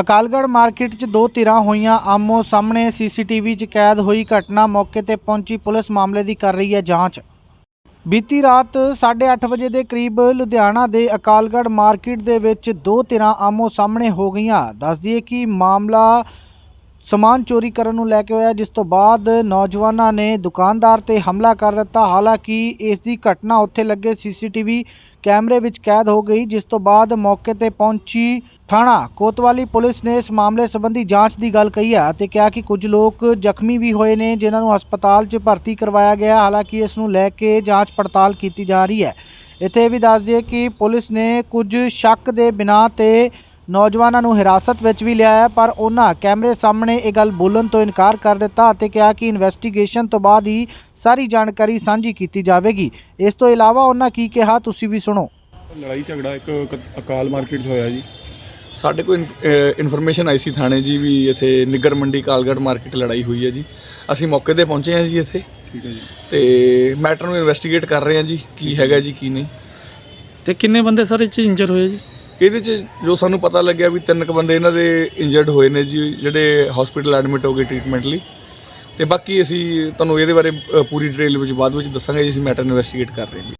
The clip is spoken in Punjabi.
ਅਕਾਲਗੜ੍ਹ ਮਾਰਕੀਟ 'ਚ ਦੋ ਧਿਰਾਂ ਹੋਈਆਂ, ਆਮੋ ਸਾਹਮਣੇ ਸੀਸੀਟੀਵੀ 'ਚ ਕੈਦ ਹੋਈ ਘਟਨਾ, ਮੌਕੇ ਤੇ ਪਹੁੰਚੀ ਪੁਲਿਸ ਮਾਮਲੇ ਦੀ ਕਰ ਰਹੀ ਹੈ ਜਾਂਚ। ਬੀਤੀ ਰਾਤ 8:30 ਵਜੇ ਦੇ ਕਰੀਬ ਲੁਧਿਆਣਾ ਦੇ ਅਕਾਲਗੜ੍ਹ ਮਾਰਕੀਟ ਦੇ ਵਿੱਚ ਦੋ ਧਿਰਾਂ ਆਮੋ ਸਾਹਮਣੇ ਹੋ ਗਈਆਂ। ਦੱਸ ਦਈਏ ਕਿ ਮਾਮਲਾ ਸਮਾਨ ਚੋਰੀ ਕਰਨ ਨੂੰ ਲੈ ਕੇ ਹੋਇਆ, ਜਿਸ ਤੋਂ ਬਾਅਦ ਨੌਜਵਾਨਾਂ ਨੇ ਦੁਕਾਨਦਾਰ ਤੇ ਹਮਲਾ ਕਰ ਦਿੱਤਾ। ਹਾਲਾਂਕਿ ਇਸ ਦੀ ਘਟਨਾ ਉੱਥੇ ਲੱਗੇ ਸੀਸੀਟੀਵੀ ਕੈਮਰੇ ਵਿੱਚ ਕੈਦ ਹੋ ਗਈ, ਜਿਸ ਤੋਂ ਬਾਅਦ ਮੌਕੇ ਤੇ ਪਹੁੰਚੀ ਥਾਣਾ। ਕੋਤਵਾਲੀ ਪੁਲਿਸ ਨੇ ਇਸ ਮਾਮਲੇ ਸੰਬੰਧੀ ਜਾਂਚ ਦੀ ਗੱਲ ਕਹੀ ਹੈ ਅਤੇ ਕਿਹਾ ਕਿ ਕੁਝ ਲੋਕ ਜ਼ਖਮੀ ਵੀ ਹੋਏ ਨੇ, ਜਿਨ੍ਹਾਂ ਨੂੰ ਹਸਪਤਾਲ 'ਚ ਭਰਤੀ ਕਰਵਾਇਆ ਗਿਆ। ਹਾਲਾਂਕਿ ਇਸ ਨੂੰ ਲੈ ਕੇ ਜਾਂਚ ਪੜਤਾਲ ਕੀਤੀ ਜਾ ਰਹੀ ਹੈ। ਇੱਥੇ ਇਹ ਵੀ ਦੱਸ ਦਈਏ ਕਿ ਪੁਲਿਸ ਨੇ ਕੁਝ ਸ਼ੱਕ ਦੇ ਬਿਨਾਂ ਤੇ ਨੌਜਵਾਨਾਂ ਨੂੰ ਹਿਰਾਸਤ ਵਿੱਚ ਵੀ ਲਿਆ ਹੈ ਪਰ ਉਹਨਾਂ ਕੈਮਰੇ ਸਾਹਮਣੇ ਇਹ ਗੱਲ ਬੋਲਣ ਤੋਂ ਇਨਕਾਰ ਕਰ ਦਿੱਤਾ ਅਤੇ ਕਿਹਾ ਕਿ ਇਨਵੈਸਟੀਗੇਸ਼ਨ ਤੋਂ ਬਾਅਦ ਹੀ ਸਾਰੀ ਜਾਣਕਾਰੀ ਸਾਂਝੀ ਕੀਤੀ ਜਾਵੇਗੀ। ਇਸ ਤੋਂ ਇਲਾਵਾ ਉਹਨਾਂ ਕੀ ਕਿਹਾ ਤੁਸੀਂ ਵੀ ਸੁਣੋ। ਲੜਾਈ ਝਗੜਾ ਇੱਕ ਕ- ਅਕਾਲ ਮਾਰਕੀਟ 'ਚ ਹੋਇਆ ਜੀ। ਸਾਡੇ ਕੋਲ ਇਨਫੋਰਮੇਸ਼ਨ ਆਈ ਸੀ ਥਾਣੇ ਜੀ ਵੀ ਇੱਥੇ ਨਿੱਗਰ ਮੰਡੀ ਕਾਲਗੜ੍ਹ ਮਾਰਕੀਟ ਲੜਾਈ ਹੋਈ ਹੈ ਜੀ। ਅਸੀਂ ਮੌਕੇ ਤੇ ਪਹੁੰਚੇ ਹਾਂ ਜੀ ਇੱਥੇ। ਠੀਕ ਹੈ ਜੀ। ਤੇ ਮੈਟਰ ਨੂੰ ਇਨਵੈਸਟੀਗੇਟ ਕਰ ਰਹੇ ਹਾਂ ਜੀ ਕੀ ਹੈਗਾ ਜੀ ਕੀ ਨਹੀਂ। ਤੇ ਕਿੰਨੇ ਬੰਦੇ ਸਰ ਇਹ 'ਚ ਇੰਜਰ ਹੋਏ ਜੀ? ਇਹਦੇ 'ਚ ਜੋ ਸਾਨੂੰ ਪਤਾ ਲੱਗਿਆ ਵੀ ਤਿੰਨ ਕੁ ਬੰਦੇ ਇਹਨਾਂ ਦੇ ਇੰਜਰਡ ਹੋਏ ਨੇ ਜੀ, ਜਿਹੜੇ ਹਸਪੀਟਲ ਐਡਮਿਟ ਹੋ ਗਏ ਟ੍ਰੀਟਮੈਂਟ ਲਈ। ਤੇ ਬਾਕੀ ਅਸੀਂ ਤੁਹਾਨੂੰ ਇਹਦੇ ਬਾਰੇ ਪੂਰੀ ਡਿਟੇਲ ਵਿੱਚ ਬਾਅਦ ਵਿੱਚ ਦੱਸਾਂਗੇ, ਜੀ ਅਸੀਂ ਮੈਟਰ ਇਨਵੈਸਟੀਗੇਟ ਕਰ ਰਹੇ ਹਾਂ ਜੀ।